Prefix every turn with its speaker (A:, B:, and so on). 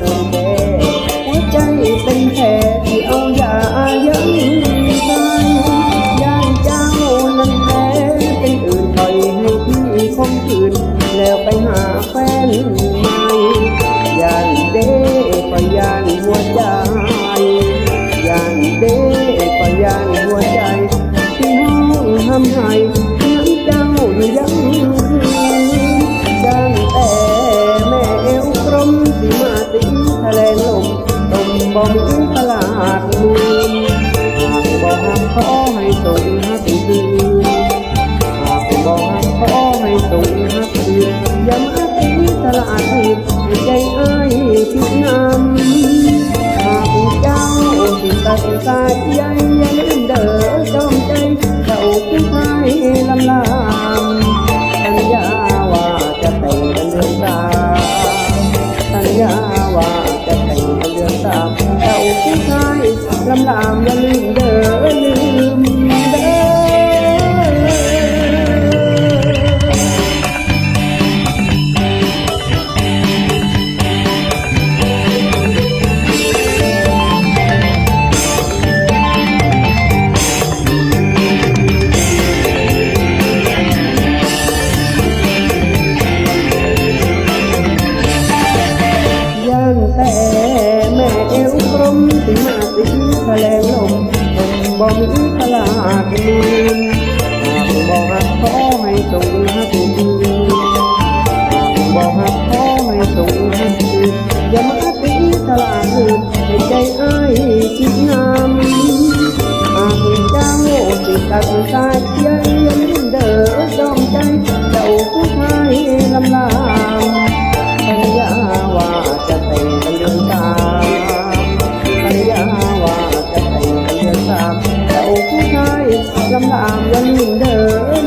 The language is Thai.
A: หัวใจเป็นแผลที่เอายายั้งตายางเจ้านั้นแพ้เป็นอื่นปให้พี่คมคืนแล้วไปหาแฟนใหม่ย่านเด้ปย่านหัวใจยานเด้ปยานหัวใจที่ห้องทำให้น้ำเจ้ายัง ที่เคยลำลามอย่าลืม บ่มีตลาดลืมหากบ่หักขอให้ตรงหักคืหากบ่หักขอให้ตรงหักคือย่ามาตีตลาดลืมให้ใจอ้ายคิดงามหากจ้างโง่ติดตัดสายเยี่ยมเดิมดอมใจ Nữ